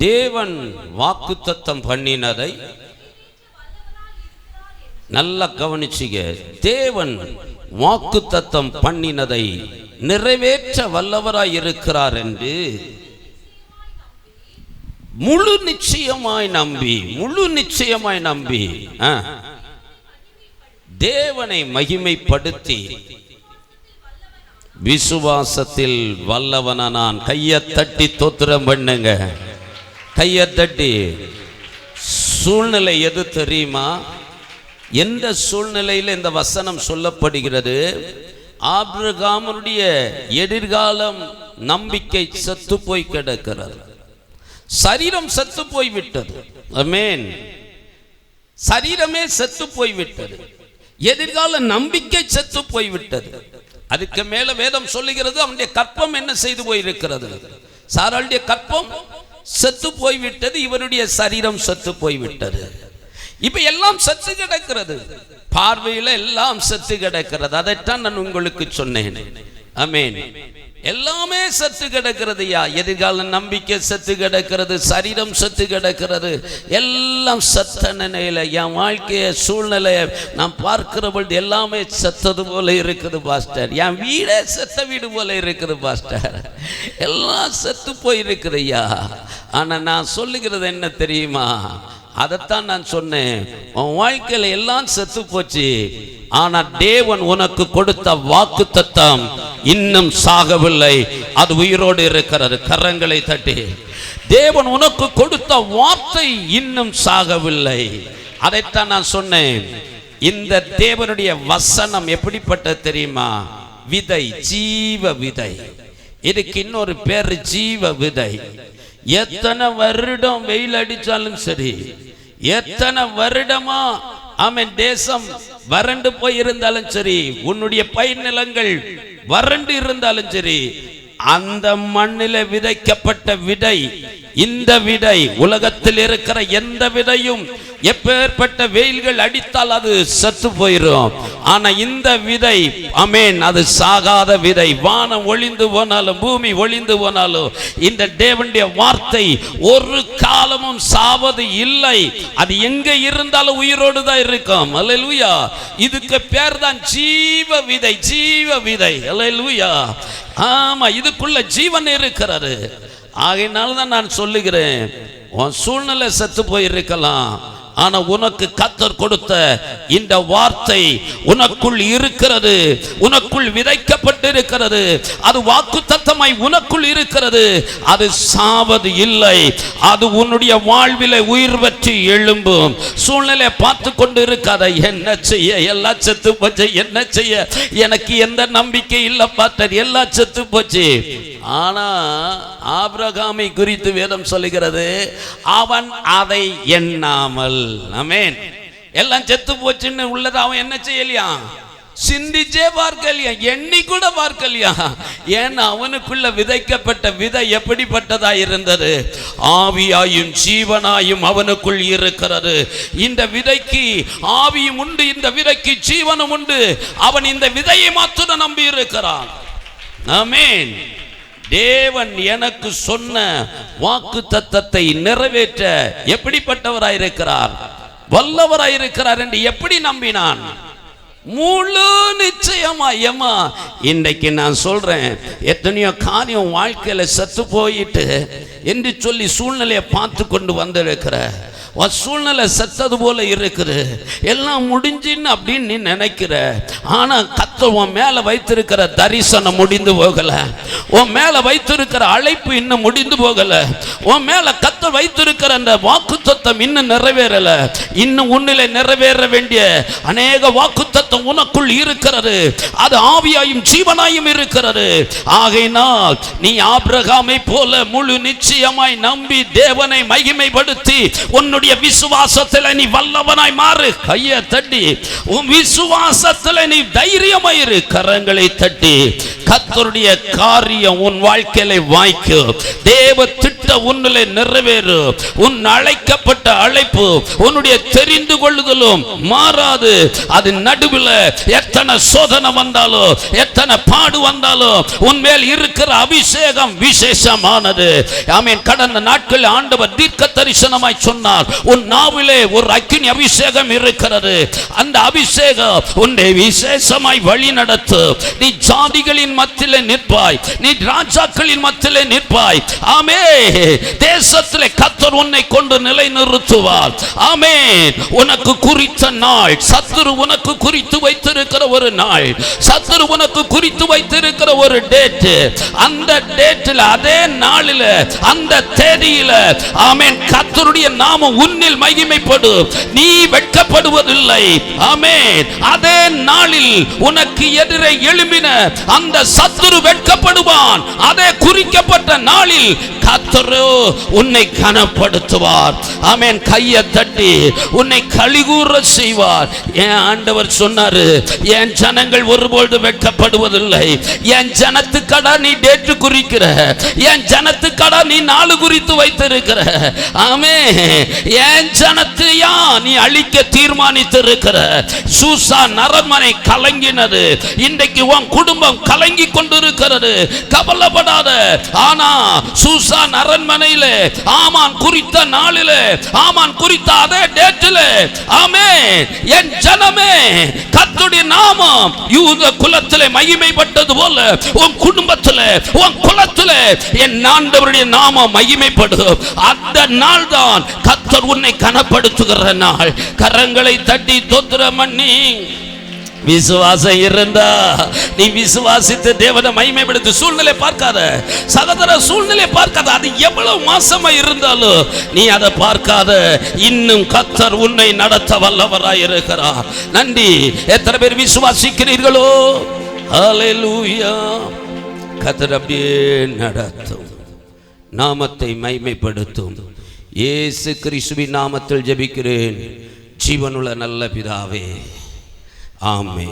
தேவன் வாக்குத்தத்தம் பண்ணினதை நல்லா கவனிச்சுங்க தேவன் வாக்குத்தத்தம் பண்ணினதை நிறைவேற்ற வல்லவராய் இருக்கிறார் என்று முழு நிச்சயமாய் நம்பி முழு நிச்சயமாய் நம்பி ஆ, தேவனை மகிமைப்படுத்தி விசுவாசத்தில் வல்லவன நான். கையை தட்டி தோத்திரம் பண்ணுங்க. கையை தட்டி. சூழ்நிலை எது தெரியுமா? எந்த சூழ்நிலையில் இந்த வசனம் சொல்லப்படுகிறது? ஆப்ரகாமனுடைய எதிர்காலம் நம்பிக்கை செத்து போய் கிடக்கிறது. சரீரம் செத்து போய் விட்டது. அமேன் சரீரமே செத்து போய் விட்டது. எதிர்கால நம்பிக்கை செத்து போய்விட்டது. அதுக்கு மேல வேதம் சொல்லுகிறது அவனுடைய கற்பம் என்ன செய்து போயிருக்கிறது? சாராளுடைய கற்பம் செத்து போய்விட்டது இவனுடைய சரீரம் செத்து போய்விட்டது. இப்ப எல்லாம் செத்து கிடக்கிறது. பார்வையில எல்லாம் செத்து கிடக்கிறது. அதைத்தான் நான் உங்களுக்கு சொன்னேன். அமேன் எல்லாமே செத்து கிடக்கிறது யா எதிர்கால நம்பிக்கை செத்து கிடக்கிறது சரீரம் செத்து கிடக்கிறது. எல்லாம் செத்த நிலையில் என் வாழ்க்கைய சூழ்நிலையை நான் பார்க்கிற பொழுது எல்லாமே செத்தது போல இருக்குது பாஸ்டர். என் வீடே செத்த வீடு போல இருக்குது பாஸ்டர். எல்லாம் செத்து போயிருக்குது ஐயா. ஆனால் நான் சொல்லுகிறது என்ன தெரியுமா? அதைத்தான் நான் சொன்னேன். உன் வாழ்க்கையில எல்லாம் செத்து போச்சு. ஆனா தேவன் உனக்கு கொடுத்த வாக்கு தத்தம் இன்னும் சாகவில்லை. அது உயிரோடு இருக்கிறது. கரங்களை தட்டி. தேவன் உனக்கு கொடுத்த வார்த்தை இன்னும் சாகவில்லை. அதைத்தான் நான் சொன்னேன். இந்த தேவனுடைய வசனம் எப்படிப்பட்ட தெரியுமா? விதை ஜீவ விதை. இதுக்கு இன்னொரு பேர் ஜீவ விதை. எத்தனை வருடம் வெயில் அடிச்சாலும் சரி எத்தனை வருடமா? அவன் தேசம் வறண்டு போய் இருந்தாலும் சரி உன்னுடைய பயிர் நிலங்கள் வறண்டு இருந்தாலும் சரி அந்த மண்ணில விதைக்கப்பட்ட விதை இந்த விதை உலகத்தில் இருக்கிற எந்த விதையும் எப்பேற்பட்ட வெயில்கள் அடித்தால் அது செத்து போயிடும் ஆனா இந்த விதை அமேன் அது சாகாத விதை. வானம் ஒளிந்து போனாலும் பூமி ஒளிந்து போனாலும் இந்த தேவனுடைய வார்த்தை ஒரு காலமும் சாவது இல்லை. அது எங்க இருந்தாலும் உயிரோடு தான் இருக்கும். அல்லேலூயா. இதுக்கு பேர் தான் ஜீவ விதை ஜீவ விதை. அல்லேலூயா. ஆமா இதுக்குள்ள ஜீவன் இருக்கிறாரு ஆகையினால தான் நான் சொல்லுகிறேன் உன் சூழ்நிலை செத்து போயிருக்கலாம். ஆனா உனக்கு கத்தர் கொடுத்த இந்த வார்த்தை உனக்குள் இருக்கிறது உனக்குள் விதைக்கப்பட்டிருக்கிறது. அது வாக்கு தத்தமாய் உனக்குள் இருக்கிறது. அது சாவது இல்லை. அது உன்னுடைய வாழ்வில உயிர் பற்றி எழும்பும். சூழ்நிலை பார்த்து கொண்டு இருக்காத என்ன செய்ய? எல்லா செத்து போச்சு. என்ன செய்ய? எனக்கு எந்த நம்பிக்கை இல்லை பார்த்தர் எல்லா செத்து போச்சு. ஆனா ஆபிரகாமை குறித்து வேதம் சொல்லுகிறது அவன் அதை எண்ணாமல் அமேன் எல்லாம் செத்து போச்சுன்னு உள்ளதை அவன் என்ன செய்யலையா? சிந்திச்சே பார்க்கலையா? எண்ணி கூட பார்க்கலையா? ஏன்னா அவனுக்குள்ள விதைக்கப்பட்ட விதை எப்படிப்பட்டதா இருந்தது? ஆவியாயும் ஜீவனாயும் அவனுக்குள் இருக்கிறது. இந்த விதைக்கு ஆவியும் உண்டு இந்த விதைக்கு ஜீவனும் உண்டு. அவன் இந்த விதையை மாத்திரம் நம்பி இருக்கிறான் ஆமேன். தேவன் எனக்கு சொன்ன வாக்கு தத்தத்தை நிறைவேற்ற எப்படிப்பட்டவராயிருக்கிறார்? வல்லவராயிருக்கிறார் என்று எப்படி நம்பினான்? முழு நிச்சயமா ஏமா இன்றைக்கு நான் சொல்றேன் எத்தனையோ காரியம் வாழ்க்கையில செத்து போயிட்டு என்று சொல்லி சூழ்நிலையை பார்த்து கொண்டு வந்திருக்கிற சூழ்நிலை செத்தது போல இருக்குது. எல்லாம் முடிஞ்சுன்னு அப்படின்னு நீ நினைக்கிற. ஆனா கத்த உன் மேல வைத்திருக்கிற தரிசனம் முடிந்து போகல. உன் மேல வைத்திருக்கிற அழைப்பு இன்னும் முடிந்து போகல. உன் மேல கத்த வைத்திருக்கிற அந்த வாக்குத்தத்தம் இன்னும் நிறைவேறல. இன்னும் உன்னிலே நிறைவேற வேண்டிய அநேக வாக்குத்தத்தம் உனக்குள் இருக்கிறது. அது ஆவியாயும் ஜீவனாயும் இருக்கிறது. ஆகையினால் நீ ஆபிரகாமை போல முழு நிச்சயமாய் நம்பி தேவனை மகிமைப்படுத்தி உன்னுடைய விசுவாசத்தில் நீ வல்லவனாய் மாறு. கையை தட்டி உன் விசுவாசத்தில் நீ தைரியமாயிரு. கரங்களை தட்டி கத்தருடைய காரியம் உன் வாழ்க்கையில வாய்க்கும் தேவ திட்ட உன்னிலே உன் அழைக்கப்பட்ட அழைப்பு உன்னுடைய தெரிந்து கொள்ளுதலும் மாறாது. அது நடுவில் எத்தனை சோதனை வந்தாலும் எத்தனை பாடு வந்தாலும் உன் மேல் இருக்கிற அபிஷேகம் விசேஷமானது. ஆமீன். கடந்த நாட்களில் ஆண்டவர் தீர்க்க தரிசனமாய் சொன்னார் உன் நாவிலே ஒரு அக்கினி அபிஷேகம் இருக்கிறது. அந்த அபிஷேகம் உன்னை விசேஷமாய் வழி நடத்து நீ ஜாதிகளின் மத்தியிலே நிற்பாய். நீ ராஜாக்களின் மத்தியிலே நிற்பாய். ஆமே தேசத்திலே கத்தர் உன்னை கொண்டு நிலை நிறுத்துவார் ஆமேன். உனக்கு குறித்த நாள் சத்துரு உனக்கு குறித்து வைத்திருக்கிற ஒரு நாள் சத்துரு உனக்கு குறித்து வைத்திருக்கிற ஒரு டேட் அந்த டேட்டில் அதே நாளில் அந்த தேதியில ஆமேன் கத்தருடைய நாமம் உன்னில் மகிமைப்படும். நீ வெட்கப்படுவதில்லை. ஆமேன். அதே நாளில் உனக்கு எதிரே எழும்பின அந்த சத்துரு வெட்கப்படுவான். அதே குறிக்கப்பட்ட நாளில் கத்தர் உன்னை கனப்படுத்துவார். ஆமேன் கையை தட்டி உன்னை கழிகூற செய்வார். என் ஆண்டவர் சொன்னாரு என் ஜனங்கள் ஒருபொழுது வெட்கப்படுவதில்லை. என் ஜனத்துக்கடா நீ டேட்டு குறிக்கிற? என் ஜனத்துக்கடா நீ நாலு குறித்து வைத்திருக்கிற? ஆமே என் ஜனத்தையா நீ அழிக்க தீர்மானித்திருக்கிற? சூசா நரமனை கலங்கினது. இன்றைக்கு உன் குடும்பம் கலங்கி கொண்டிருக்கிறது. கவலைப்படாத. ஆனா சூசா அரண்மனையில ஆமான் குறித்த நாளில ஆமான் குறித்த அதே டேட்டில் ஆமே என் ஜனமே கத்துடைய நாமம் யூத குலத்திலே மகிமைப்பட்டது போல உன் குடும்பத்தில் உன் குலத்திலே என் ஆண்டவருடைய நாமம் மகிமைப்படும் அந்த நாள் தான் கத்தர் உன்னை கனப்படுத்துகிற நாள். கரங்களை தட்டி தோத்திரம் மண்ணி. விசுவாசம் இருந்தா நீ விசுவாசித்து தேவனை மகிமைப்படுத்து சூழ்நிலை பார்க்காத. சகோதர சூழ்நிலை பார்க்காத. அது எவ்வளவு மாசமா இருந்தாலும் நீ அதை பார்க்காத. இன்னும் கத்தர் உன்னை நடத்த வல்லவராய் இருக்கிறார். நன்றி. எத்தனை பேர் விசுவாசிக்கிறீர்களோ? அலையூயா கத்தர் அப்படியே நடத்தும். நாமத்தை மைமைப்படுத்தும் இயேசு கிறிஸ்துவின் நாமத்தில் ஜெபிக்கிறேன். ஜீவனுள்ள நல்ல பிதாவே. ஆமே